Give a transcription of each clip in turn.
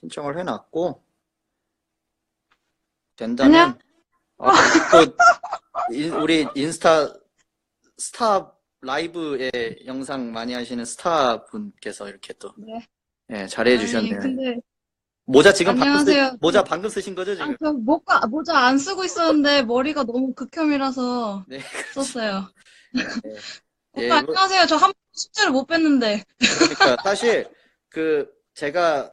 신청을 해놨고 된다면 아, 또 인- 우리 인스타 스타 라이브에 영상 많이 하시는 스타 분께서 이렇게 또 네. 예, 잘해 주셨네요. 근데 모자 지금 방금 쓰, 안녕하세요. 모자 방금 쓰신 거죠, 지금? 아, 저 모자 모자 안 쓰고 있었는데 머리가 너무 극혐이라서 네. 썼어요. 예, 오빠 뭐- 안녕하세요. 저한 숙제를 못 뺐는데. 그러니까 사실 그 제가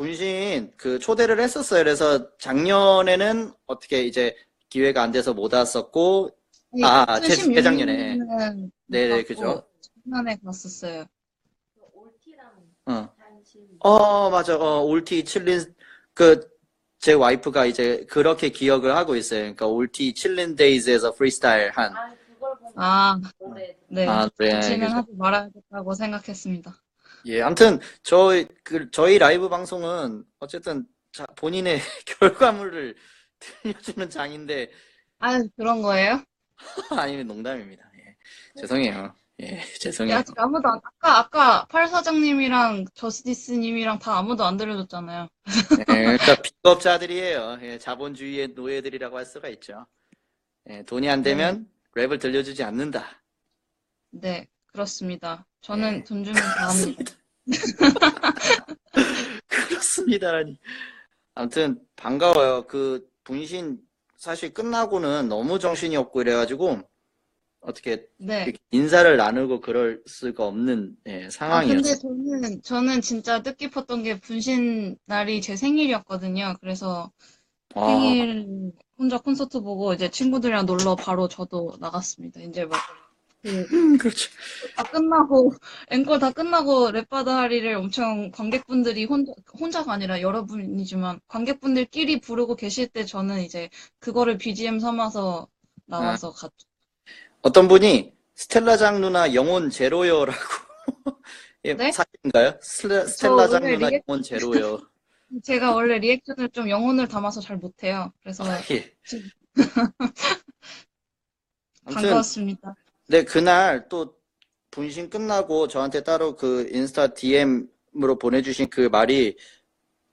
분신 그 초대를 했었어요. 그래서 작년에는 어떻게 이제 기회가 안 돼서 못 왔었고 아, 재- 재작년에. 네 네, 그죠. 작년에 갔었어요. 올티랑 어. 어, 맞아. 어, 올티 칠린 그 제 와이프가 이제 그렇게 기억을 하고 있어요. 그러니까 올티 칠린 데이즈에서 프리스타일 한아 아, 노래 네. 아, 그래. 같이는. 하지 말아야겠다고 생각했습니다. 예, 아무튼 저희 그 저희 라이브 방송은 어쨌든 자, 본인의 결과물을 들려주는 장인데 아, 그런 거예요? 아니면 농담입니다. 예. 죄송해요. 예, 죄송해요. 아직 아무도 안, 아까 아까 팔 사장님이랑 저스티스님이랑 다 아무도 안 들려줬잖아요. 예, 그러니까 비겁자들이에요. 예, 자본주의의 노예들이라고 할 수가 있죠. 예, 돈이 안 되면 랩을 들려주지 않는다. 네, 그렇습니다. 저는 네. 돈 주면 다 합니다. 그렇습니다라니. 아무튼 반가워요. 그 분신 사실 끝나고는 너무 정신이 없고 이래가지고 어떻게 네. 인사를 나누고 그럴 수가 없는 예, 아, 근데 상황이었어요. 저는, 저는 진짜 뜻깊었던 게 분신 날이 제 생일이었거든요. 그래서 아, 생일 혼자 콘서트 보고 이제 친구들이랑 놀러 바로 저도 나갔습니다. 이제 막, 그, 음, 그렇죠. 다 끝나고, 앵콜 다 끝나고 랩바다 하리를 엄청 관객분들이 혼자, 혼자가 아니라 여러분이지만 관객분들끼리 부르고 계실 때 저는 이제 그거를 BGM 삼아서 나와서 갔죠. 어떤 분이 스텔라장 누나 영혼 제로요라고 예, 네? 사실인가요? 스텔라, 스텔라장 누나 리액- 영혼 제로요. 제가 원래 리액션을 좀 영혼을 담아서 잘 못해요. 그래서 예. 아무튼 반가웠습니다. 네, 그날 또 분신 끝나고 저한테 따로 그 인스타 DM으로 보내주신 그 말이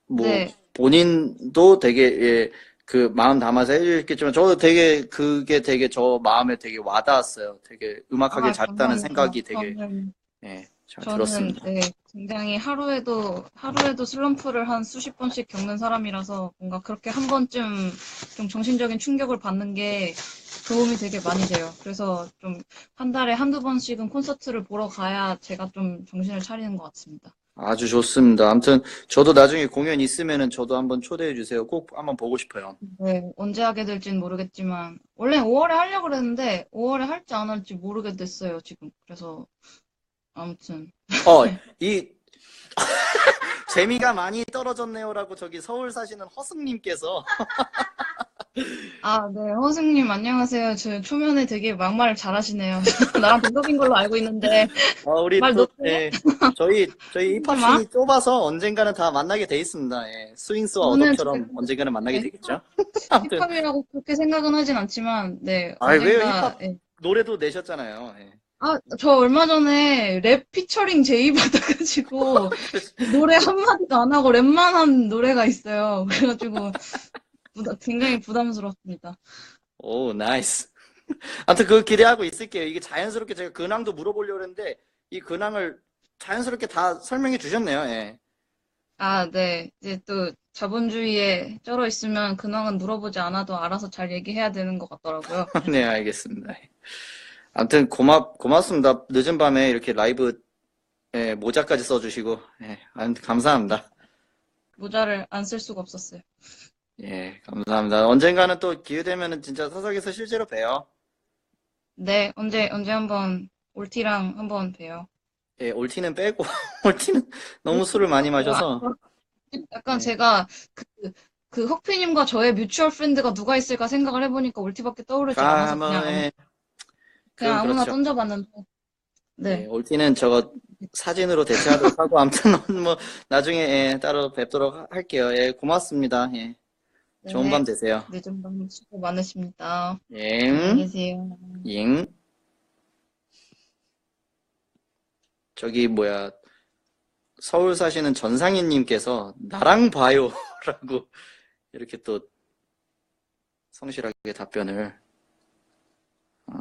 뭐 네. 본인도 되게 예, 그 마음 담아서 해주셨겠지만 저도 되게 그게 되게 저 마음에 되게 와닿았어요. 되게 음악하게 아, 잘했다는. 생각이 되게 저는, 예, 잘 저는 들었습니다. 네, 굉장히 하루에도 하루에도 슬럼프를 한 수십 번씩 겪는 사람이라서 뭔가 그렇게 한 번쯤 좀 정신적인 충격을 받는 게 도움이 되게 많이 돼요. 그래서 좀 한 달에 한두 번씩은 콘서트를 보러 가야 제가 좀 정신을 차리는 것 같습니다. 아주 좋습니다. 아무튼 저도 나중에 공연 있으면은 저도 한번 초대해 주세요. 꼭 한번 보고 싶어요. 네, 언제 하게 될지는 모르겠지만 원래 5월에 하려고 그랬는데 5월에 할지 안 할지 모르게 됐어요, 지금. 그래서 아무튼 어, 이 재미가 많이 떨어졌네요라고 저기 서울 사시는 허승님께서 아, 네, 허승님 안녕하세요. 저 초면에 되게 막말을 잘하시네요. 나랑 동갑인 걸로 알고 있는데 어, 우리 말 또. 예, 저희, 저희. 입학신이 좁아서 언젠가는 다 만나게 돼 있습니다. 예, 스윙스와 어덕처럼 지금- 언젠가는 만나게 네. 되겠죠. 힙합이라고 그렇게 생각은 하진 않지만, 네, 왜요? 언젠가, 힙합? 예. 노래도 내셨잖아요. 예. 아, 저 얼마 전에 랩 피처링 제의 받아가지고 노래 한마디도 안 하고 랩만 한 노래가 있어요. 그래가지고 부다- 굉장히 부담스럽습니다. 오, 나이스. 아무튼 그거 기대하고 있을게요. 이게 자연스럽게 제가 근황도 물어보려고 했는데, 이 근황을 자연스럽게 다 설명해 주셨네요. 예. 아, 네. 이제 또 자본주의에 쩔어 있으면 근황은 물어보지 않아도 알아서 잘 얘기해야 되는 것 같더라고요. 네, 알겠습니다. 아무튼 고맙, 고맙습니다. 늦은 밤에 이렇게 라이브, 예, 모자까지 써주시고, 예, 아무튼 감사합니다. 모자를 안 쓸 수가 없었어요. 예, 감사합니다. 언젠가는 또 기회 되면은 진짜 사석에서 실제로 봬요. 네, 언제, 언제 한번 올티랑 한번 봬요. 예, 올티는 빼고, 올티는 너무 술을 많이 마셔서, 약간 네. 제가 그, 그 헉피님과 저의 뮤추얼 프렌드가 누가 있을까 생각을 해보니까 올티밖에 떠오르지 않아서 아, 뭐, 그냥, 예, 그냥 그건 아무나 그렇죠. 던져봤는데. 예, 네. 올티는 저거 사진으로 대체하도록 하고, 아무튼 뭐, 나중에, 예, 따로 뵙도록 하- 할게요. 예, 고맙습니다. 예, 좋은 네. 밤 되세요. 늦은 밤 수고 많으십니다. 예, 안녕히 계세요. 잉. 저기, 뭐야, 서울 사시는 전상희님께서 나랑 봐요라고 이렇게 또 성실하게 답변을 어,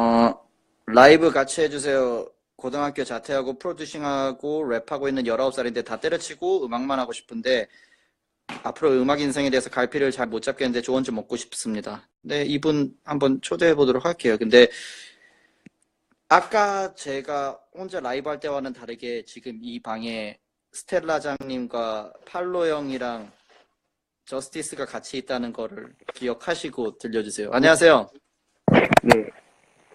어, 라이브 같이 해주세요. 고등학교 자퇴하고 프로듀싱하고 랩하고 있는 19살인데 다 때려치고 음악만 하고 싶은데 앞으로 음악 인생에 대해서 갈피를 잘 못 잡겠는데 조언 좀 얻고 싶습니다. 네, 이분 한번 초대해 보도록 할게요. 근데 아까 제가 혼자 라이브 할 때와는 다르게 지금 이 방에 스텔라장님과 팔로 형이랑 저스티스가 같이 있다는 거를 기억하시고 들려주세요. 안녕하세요. 네,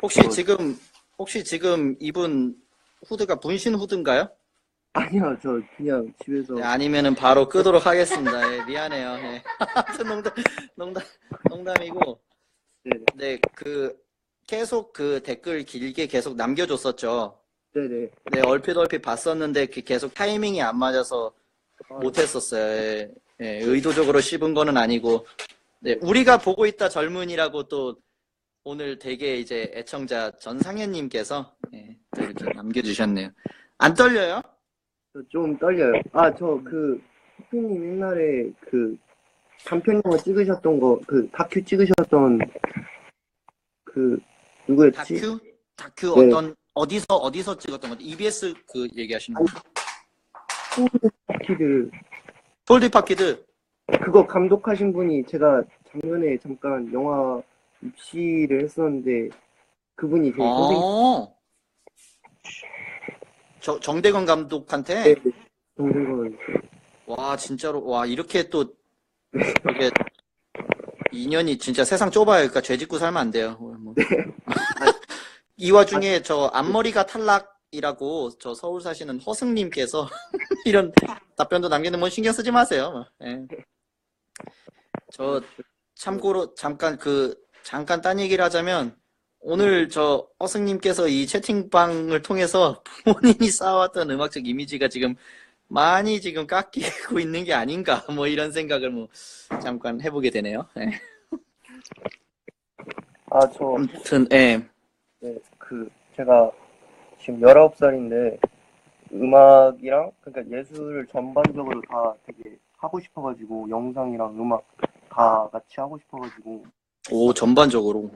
혹시 어. 지금 혹시 지금 이분 후드가 분신 후드인가요? 아니요, 저 그냥 집에서 네, 아니면은 바로 끄도록 하겠습니다. 예, 미안해요. 예. 하여튼 농담, 농담, 농담이고. 네, 네, 그 계속 그 댓글 길게 계속 남겨줬었죠. 네, 네. 네, 얼핏 얼핏 봤었는데 그 계속 타이밍이 안 맞아서 못했었어요. 예, 예, 의도적으로 씹은 거는 아니고. 네, 우리가 보고 있다 젊은이라고 또 오늘 되게 이제 애청자 전상현님께서 예, 또 이렇게 남겨주셨네요. 안 떨려요? 저좀 떨려요. 아, 저 그 호피님 옛날에 그 단편 영화 찍으셨던 거, 그 다큐 찍으셨던 그 누구였지? 다큐? 다큐 네. 어떤 어디서 어디서 찍었던 건데 EBS 그 얘기하시는 거? 다큐를 폴디파키드. 그거 감독하신 분이 제가 작년에 잠깐 영화 입시를 했었는데 그분이 제 선생님 어. 저 정대건 감독한테 네, 네. 동생분 와 진짜로 와 이렇게 또 이게 인연이 진짜 세상 좁아요. 그러니까 죄 짓고 살면 안 돼요. 뭐. 이 와중에 저 앞머리가 탈락이라고 저 서울 사시는 허승님께서 이런 답변도 남기는 건 신경 쓰지 마세요. 뭐. 예. 저 참고로 잠깐 그 잠깐 딴 얘기를 하자면 오늘 저 허승님께서 이 채팅방을 통해서 본인이 쌓아왔던 음악적 이미지가 지금 많이 지금 깎이고 있는 게 아닌가 뭐 이런 생각을 뭐 잠깐 해보게 되네요. 예. 아저 아무튼 예. 네, 그 제가 지금 19살인데 음악이랑 그러니까 예술 전반적으로 다 되게 하고 싶어 가지고 영상이랑 음악 다 같이 하고 싶어 가지고 오 전반적으로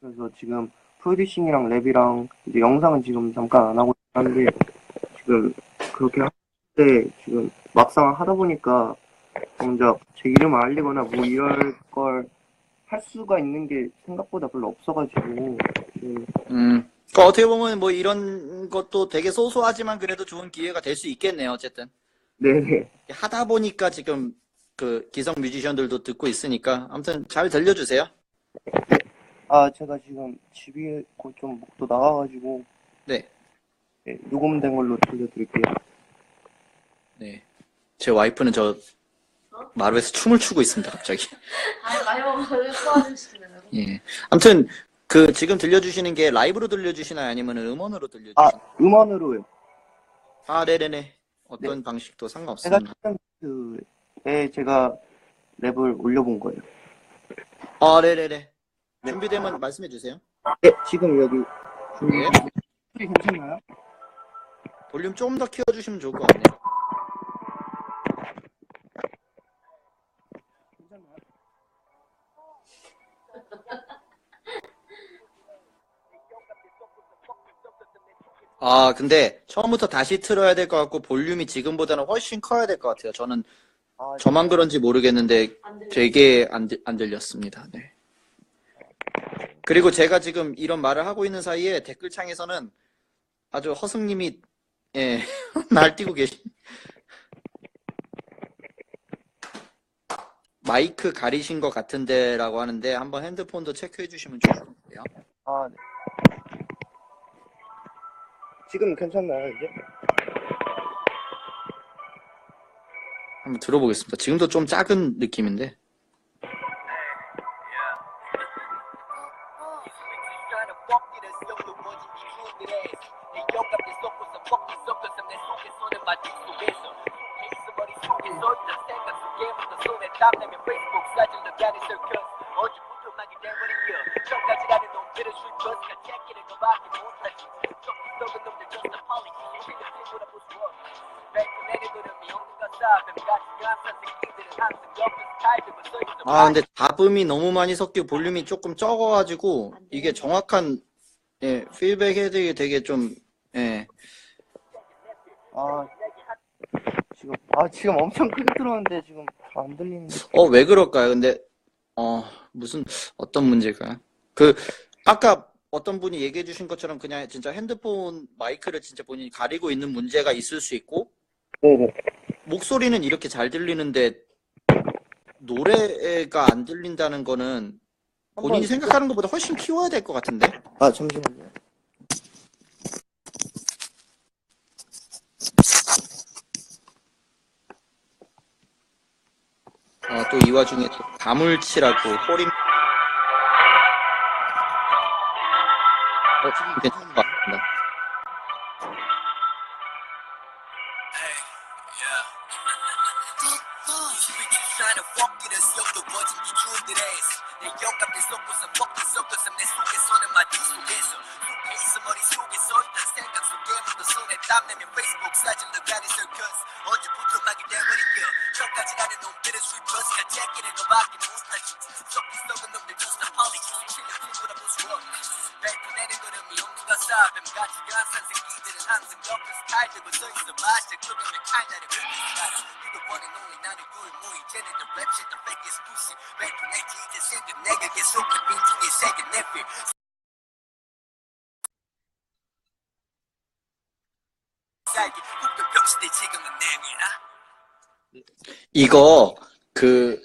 그래서 지금 프로듀싱이랑 랩이랑 이제 영상은 지금 잠깐 안 하고 있는데 지금 그렇게 할때 지금 막상 하다 보니까 정작 제 이름을 알리거나 뭐 이럴 걸 할 수가 있는 게 생각보다 별로 없어가지고 지금 음. 그러니까 어떻게 보면 뭐 이런 것도 되게 소소하지만 그래도 좋은 기회가 될 수 있겠네요. 어쨌든 네네 하다 보니까 지금 그 기성 뮤지션들도 듣고 있으니까 아무튼 잘 들려주세요. 아, 제가 지금 집이 곧좀 목도 나가가지고, 네. 네, 녹음된 걸로 들려드릴게요. 네. 제 와이프는 저 마루에서 춤을 추고 있습니다. 갑자기. 아, 라이브 도와주시네요. 예. 아무튼 그 지금 들려주시는 게 라이브로 들려주시나요? 아니면 음원으로 아, 들려주시나요? 음원으로요. 아, 네네네. 어떤 방식도 제가 상관없습니다. 그, 에 제가 랩을 올려본 거예요. 아, 네네네. 네. 준비되면 말씀해 주세요. 네, 지금 여기, 준비, 예. 소리 괜찮나요? 볼륨 조금 더 키워주시면 좋을 것 같네요. 괜찮나요? 아, 근데 처음부터 다시 틀어야 될 것 같고 볼륨이 지금보다는 훨씬 커야 될 것 같아요. 저는 아, 저만 그런지 모르겠는데. 되게 안, 들- 안 들렸습니다. 네. 그리고 제가 지금 이런 말을 하고 있는 사이에 댓글창에서는 아주 허승님이 예, 날뛰고 계신 마이크 가리신 것 같은데라고 하는데 한번 핸드폰도 체크해 주시면 좋을 것 같아요. 아, 네. 지금 괜찮나요, 이제? 한번 들어보겠습니다. 지금도 좀 작은 느낌인데. 어. 아, 근데 잡음이 너무 많이 섞이고 볼륨이 조금 적어가지고 이게 정확한 예, 피드백 해드리기 되게 좀 예. 아 지금 아 지금 엄청 크게 들어오는데 지금 잘안 들리는데 어, 왜 그럴까요? 근데 어, 무슨 어떤 문제가? 그 아까 어떤 분이 얘기해 주신 것처럼 그냥 진짜 핸드폰 마이크를 진짜 본인이 가리고 있는 문제가 있을 수 있고 네네 목소리는 이렇게 잘 들리는데 노래가 안 들린다는 거는 본인이 생각하는 것보다 훨씬 키워야 될 것 같은데? 아 잠시만요 어, 또이 와중에 또 가물치라고 호림 어, 지금 괜찮 이거 그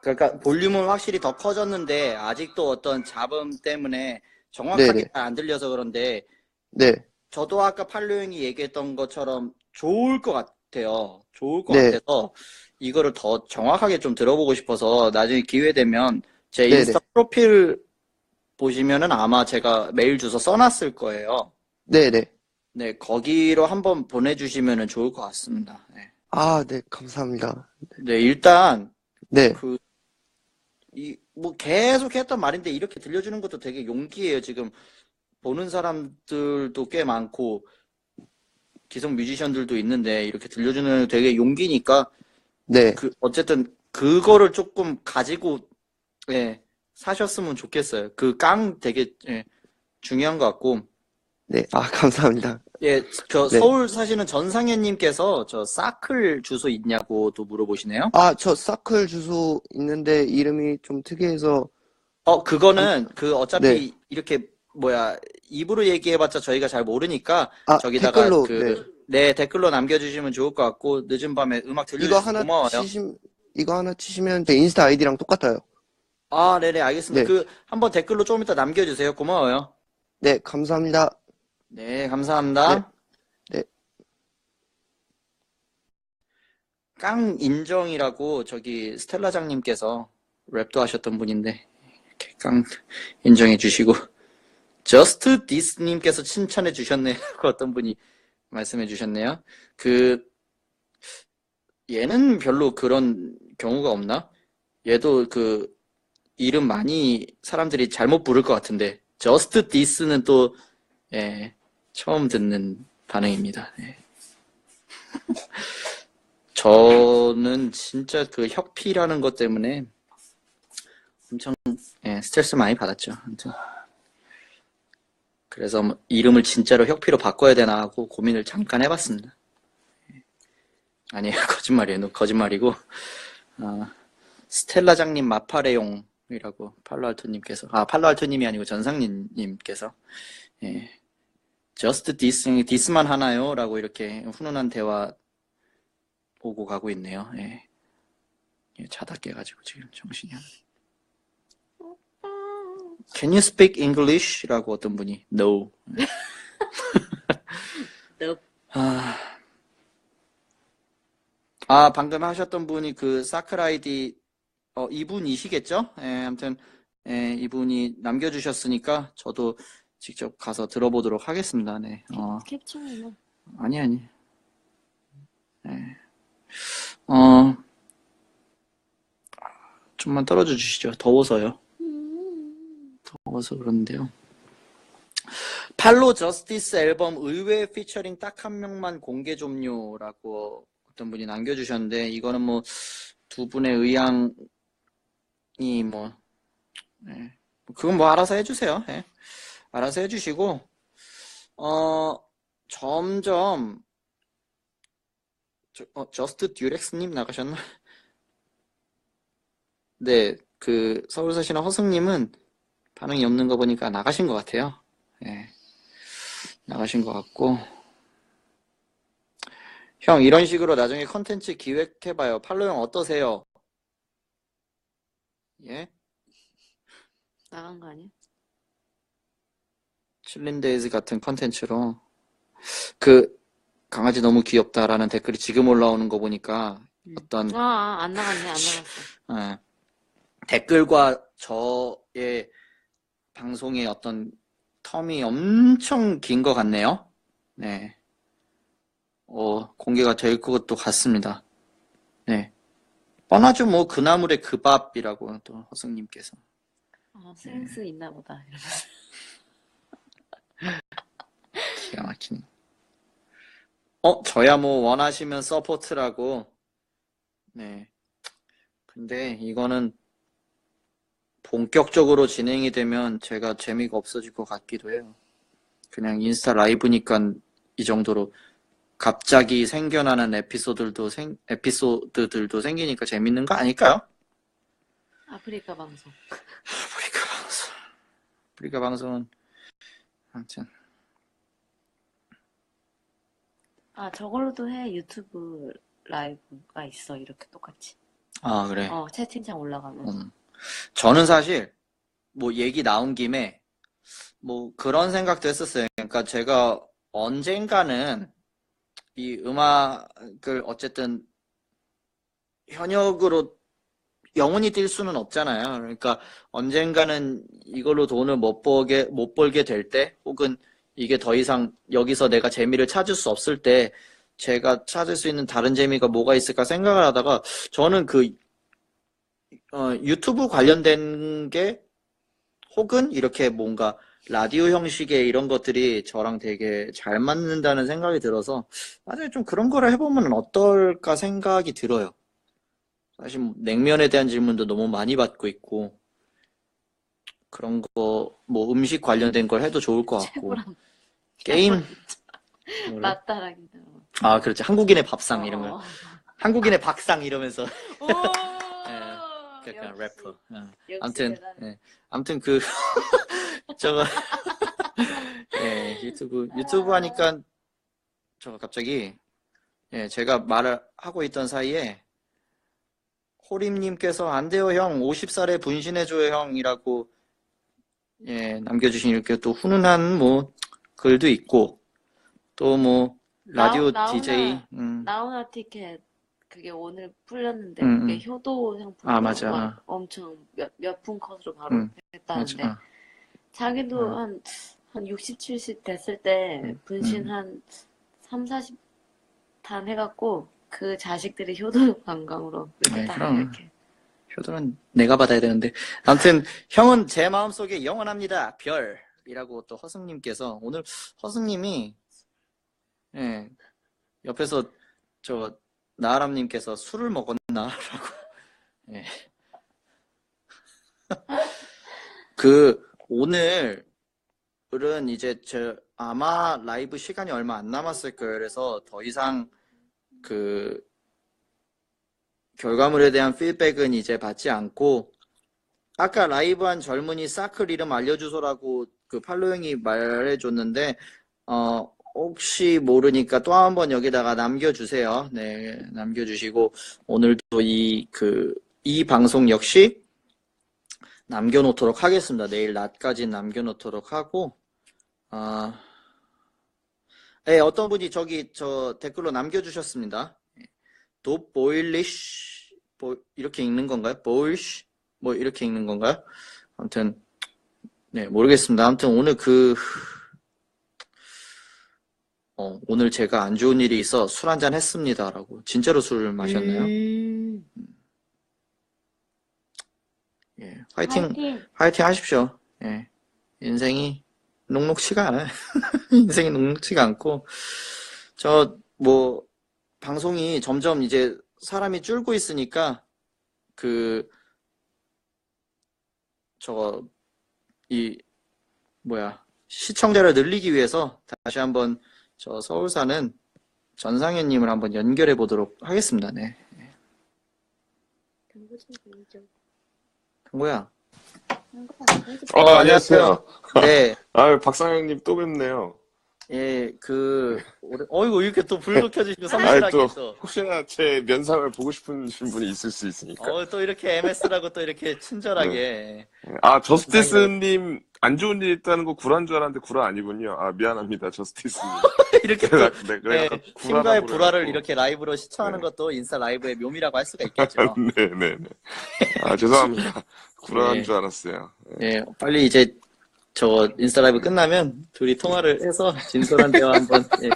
그러니까 볼륨은 확실히 더 커졌는데 아직도 어떤 잡음 때문에 정확하게. 잘 안 들려서 그런데 네 저도 아까 팔로 형이 얘기했던 것처럼 좋을 것 같아요. 좋을 것 네. 같아서 이거를 더 정확하게 좀 들어보고 싶어서 나중에 기회 되면 제 네네. 인스타 프로필 보시면은 아마 제가 메일 주소 써놨을 거예요. 네네 네, 거기로 한번 보내주시면은 좋을 것 같습니다. 네, 아 네 감사합니다 네, 일단 네 그, 이, 뭐, 계속 했던 말인데, 이렇게 들려주는 것도 되게 용기예요. 지금, 보는 사람들도 꽤 많고, 기성 뮤지션들도 있는데, 이렇게 들려주는 되게 용기니까, 네. 그, 어쨌든, 그거를 조금 가지고, 예, 사셨으면 좋겠어요. 그 깡 되게, 예, 중요한 것 같고, 네, 아, 감사합니다. 예, 저 네. 서울 사시는 전상현님께서 저 사클 주소 있냐고 또 물어보시네요. 아, 저 사클 주소 있는데 이름이 좀 특이해서, 어, 그거는 그 어차피 네. 이렇게 뭐야 입으로 얘기해봤자 저희가 잘 모르니까 아, 저기다가 댓글로, 그 네. 네, 댓글로 남겨주시면 좋을 것 같고 늦은 밤에 음악 들려주셔서 하나 고마워요. 치시면, 이거 하나 치시면 제 인스타 아이디랑 똑같아요. 아, 네네 알겠습니다. 네. 그 한번 댓글로 조금 이따 남겨주세요. 고마워요. 네, 감사합니다. 네, 감사합니다. 네. 깡 인정이라고 저기 스텔라장님께서 랩도 하셨던 분인데 이렇게 깡 인정해 주시고 저스트 디스님께서 칭찬해 주셨네요. 어떤 분이 말씀해 주셨네요. 그 얘는 별로 그런 경우가 없나? 얘도 그 이름 많이 사람들이 잘못 부를 것 같은데 저스트 디스는 또 예, 처음 듣는 반응입니다. 예. 저는 진짜 그 혁피라는 것 때문에 엄청 예, 스트레스 많이 받았죠. 아무튼 그래서 뭐 이름을 진짜로 혁피로 바꿔야 되나 하고 고민을 잠깐 해봤습니다. 예. 아니에요, 거짓말이에요. 거짓말이고 아, 스텔라장님 마파레용이라고 팔로알토님께서 아 팔로알토님이 아니고 전상님님께서 예. 저스트 디스, 디스만 하나요? 라고 이렇게 훈훈한 대화 오고 가고 있네요. 예. 예, 자다 깨가지고 지금 정신이 하나. Can you speak English? 라고 어떤 분이 No. Nope. 아, 아 방금 하셨던 분이 그 사크라이디 어, 이분이시겠죠? 예, 아무튼 예, 이분이 남겨주셨으니까 저도 직접 가서 들어보도록 하겠습니다. 네. 어, 캡처해놔. 아니, 아니. 네. 어, 좀만 떨어져 주시죠. 더워서요. 더워서 그러는데요. 팔로 저스티스 앨범 의외 피처링 딱 한 명만 공개 좀요라고 어떤 분이 남겨주셨는데 이거는 뭐 두 분의 의향이 뭐 예. 그건 뭐 알아서 해주세요. 예. 알아서 해주시고 어 점점 저, 어, 저스트 듀렉스님 나가셨나? 네, 그 서울 사시는 허승님은 반응이 없는 거 보니까 나가신 것 같아요. 예. 나가신 것 같고. 형, 이런 식으로 나중에 컨텐츠 기획해봐요. 팔로 형 어떠세요? 예? 나간 거 아니야? 칠린데이즈 같은 컨텐츠로. 그, 강아지 너무 귀엽다라는 댓글이 지금 올라오는 거 보니까 음. 어떤 아, 아, 안 나갔네, 안 나갔어. 예, 댓글과 저의 방송의 어떤 텀이 엄청 긴 것 같네요. 네. 어, 공개가 될 것도 같습니다. 네. 뻔하죠, 뭐, 그 나물의 그 밥이라고 또 허승님께서. 어, 센스 있나 보다. 이러면서. 기가 막히네. 어, 저야 뭐 원하시면 서포트라고. 네. 근데 이거는 본격적으로 진행이 되면 제가 재미가 없어질 것 같기도 해요. 그냥 인스타 라이브니까 이 정도로 갑자기 생겨나는 에피소드들도 생, 에피소드들도 생기니까 재밌는 거 아닐까요? 아프리카 방송. 아프리카 방송. 아프리카 방송은 아무튼 아, 저걸로도 해. 유튜브 라이브가 있어. 이렇게 똑같이. 아 그래. 어, 채팅창 올라가면서. 음. 저는 사실 뭐 얘기 나온 김에 뭐 그런 생각도 했었어요. 그러니까 제가 언젠가는 이 음악을 어쨌든 현역으로 영원히 뛸 수는 없잖아요. 그러니까 언젠가는 이걸로 돈을 못 벌게 못 벌게 될 때, 혹은 이게 더 이상 여기서 내가 재미를 찾을 수 없을 때, 제가 찾을 수 있는 다른 재미가 뭐가 있을까 생각을 하다가 저는 그 어, 유튜브 관련된 게 혹은 이렇게 뭔가 라디오 형식의 이런 것들이 저랑 되게 잘 맞는다는 생각이 들어서 나중에 좀 그런 거를 해보면 어떨까 생각이 들어요. 사실 뭐 냉면에 대한 질문도 너무 많이 받고 있고 그런 거 뭐 음식 관련된 걸 해도 좋을 것 같고 최고랑 게임 뭐래? 맞다라기다. 아 그렇지 한국인의 밥상 이런 거 어. 한국인의 박상 이러면서 오! 약간 역시. 래퍼 어. 역시 아무튼. 예. 아무튼 그 저거 예, 유튜브 유튜브 하니까 저 갑자기 예, 제가 말을 하고 있던 사이에 호림님께서 안 돼요 형 50살에 분신해줘요 형이라고 예, 남겨주신 이렇게 또 훈훈한 뭐 글도 있고 또 뭐 라디오 나오- DJ 나오나- 음, 나훈아 티켓 그게 오늘 풀렸는데 음, 그게 음. 효도 상품 아, 맞아. 막 엄청 몇, 몇 푼 컷으로 바로 음, 했다는데 맞아. 자기도 음. 한, 한 60, 70 됐을 때 음, 분신 음. 한 3, 40 단 해갖고 그 자식들이 효도 관광으로 딱 그럼. 이렇게 효도는 내가 받아야 되는데. 아무튼, 형은 제 마음속에 영원합니다. 별이라고 또 허승님께서, 오늘 허승님이, 예, 옆에서 저, 나아람님께서 술을 먹었나? 라고, 예. 그, 오늘은 이제 저, 아마 라이브 시간이 얼마 안 남았을 거예요. 그래서 더 이상 그, 결과물에 대한 피드백은 이제 받지 않고 아까 라이브한 젊은이 사클 이름 알려주소라고 그 팔로 형이 말해줬는데 어 혹시 모르니까 또 한 번 여기다가 남겨주세요. 네, 남겨주시고 오늘도 이 그 이 방송 역시 남겨놓도록 하겠습니다. 내일 낮까지 남겨놓도록 하고 아 네, 어떤 분이 저기 저 댓글로 남겨주셨습니다. 도 보일리쉬 뭐 이렇게 읽는 건가요? 보일쉬 뭐 이렇게 읽는 건가요? 아무튼 네 모르겠습니다. 아무튼 오늘 그 어, 오늘 제가 안 좋은 일이 있어 술 한 잔 했습니다라고 진짜로 술을 마셨나요? 음, 예 화이팅 화이팅! 화이팅 하십시오. 예 인생이 녹록치가 않아요. 인생이 녹록치가 않고, 저, 뭐, 방송이 점점 이제 사람이 줄고 있으니까, 그, 저, 이, 뭐야, 시청자를 늘리기 위해서 다시 한번 저 서울 사는 전상현님을 한번 연결해 보도록 하겠습니다. 네. 뭐야? 어, 안녕하세요. 네. 아, 박상영님 또 뵙네요. 예, 그, 올해, 어이구, 이렇게 또 불도 켜주시고 아이, 성실하게 또, 또. 혹시나 제 면상을 보고 싶은 분이 있을 수 있으니까. 어, 또 이렇게 MS라고 또 이렇게 친절하게. 아, 저스티스님, 안 좋은 일 있다는 거 구라인 줄 알았는데 구라 아니군요. 아, 미안합니다, 저스티스님. 이렇게 또, 네, 그래, 네, 약간 팀과의 구라라고 불화를 그래갖고. 이렇게 라이브로 시청하는 네. 것도 인스타 라이브의 묘미라고 할 수가 있겠죠. 네네네. 아, 죄송합니다. 구라인 네. 줄 알았어요. 예, 빨리 이제 저 인스타 라이브 끝나면 둘이 통화를 해서 진솔한 대화 한번 예,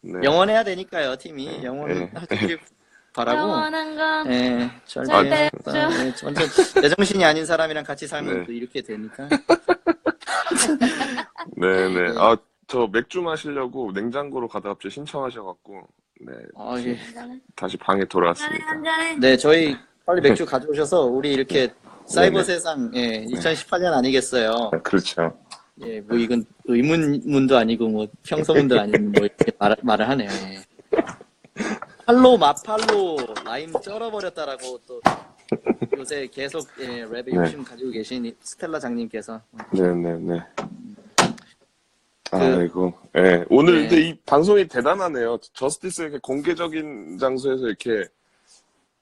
네. 영원해야 되니까요 팀이 영원을 네. 하길 바라고 영원한 건 예, 절대 아, 절대 예, 완전 내 정신이 아닌 사람이랑 같이 살면 네. 또 이렇게 되니까 네네. 네. 아, 저 맥주 마시려고 냉장고로 가다 갑자기 신청하셔갖고, 네. 아, 예. 다시 방에 돌아왔습니다. 한잔해. 네 저희 빨리 맥주 가져오셔서 우리 이렇게 사이버 네네. 세상 예, 2018년 아니겠어요 그렇죠. 예, 뭐 이건 의문문도 아니고 뭐 평소문도 아닌 뭐 이렇게 말, 말을 하네요. 예. 팔로 마팔로 라임 쩔어버렸다라고 또 요새 계속 예, 랩에 네. 욕심 가지고 계신 스텔라 장님께서 네네네. 그- 아이고, 예. 오늘 네. 근데 이 방송이 대단하네요. 저스티스 이렇게 공개적인 장소에서 이렇게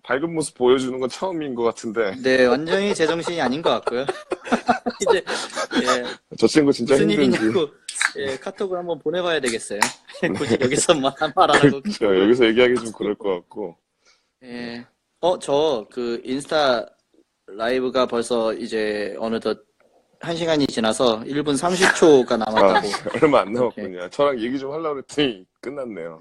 밝은 모습 보여주는 건 처음인 것 같은데. 네 완전히 제정신이 아닌 것 같고요. 이제 예, 저 친구 진짜 무슨 힘든지. 일이냐고 예, 카톡을 한번 보내봐야 되겠어요. 굳이 여기서 말안 하고 그렇죠. 여기서 얘기하기 좀 그럴 것 같고. 예. 어, 저, 그, 인스타 라이브가 벌써 이제 어느덧 1시간이 지나서 1분 30초가 아, 남았다고. 얼마 안 남았군요. 저랑 얘기 좀 하려고 했더니 끝났네요.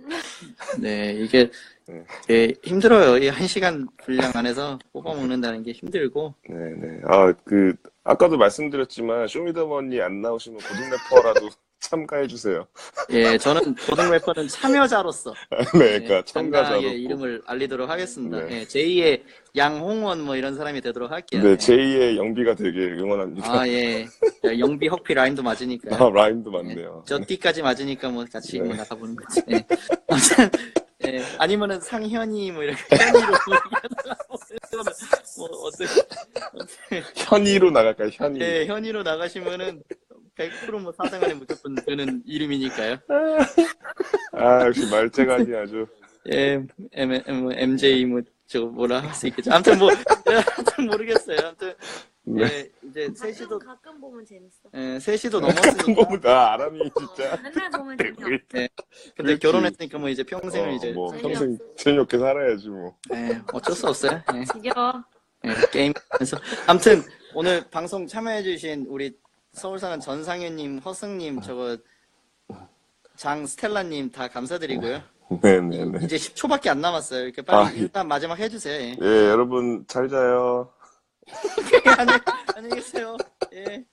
네, 이게 네. 예, 힘들어요. 이 1시간 분량 안에서 뽑아먹는다는 게 힘들고. 네 네. 아, 그, 아까도 말씀드렸지만, 쇼미더머니 안 나오시면 고등 래퍼라도 참가해 주세요. 예, 저는 고등 래퍼는 참여자로서. 네, 그러니까 예, 참가자로. 당당하게 이름을 알리도록 하겠습니다. 네. 예, 제2의 양홍원 뭐 이런 사람이 되도록 할게요. 네, 예. 제2의 영비가 되길 응원합니다. 아, 예. 영비 헉피 라인도 맞으니까요. 아, 라임도 많네요. 저 띠까지 맞으니까 뭐 같이 네. 뭐 나가보는 거지. 예. 아무튼 예. 아니면은 상현이 뭐 이렇게 현이로 뭐 어떻게 현이로 나갈까요, 현이? 예, 현이로 나가시면은 100%뭐 사생활에 무조건 드는 이름이니까요. 아, 역시 말재간이 아주. 예, M, M, 뭐 MJ 뭐 저거 뭐라 할 수 있겠죠. 아무튼 뭐 예, 아무튼 모르겠어요. 아무튼 네. 예, 이제 3시도 가끔 보면 재밌어. 예, 3시도 가끔 넘었으니까. 보면 나 아람이 진짜. 맨날 보면 재밌어. 근데 그렇지. 결혼했으니까 뭐 이제 평생을 어, 이제 뭐. 평생 재미없게 살아야지, 뭐. 예, 어쩔 수 없어요. 예. 지겨워. 예, 게임하면서 아무튼 오늘 방송 참여해주신 우리 서울 사는 전상현님, 허승님, 저거 장 스텔라님 다 감사드리고요. 네네네. 이제 10초밖에 안 남았어요. 이렇게 빨리 아, 일단 마지막 해주세요. 예. 예, 여러분, 잘 자요. 안녕, 안녕히 계세요. 예.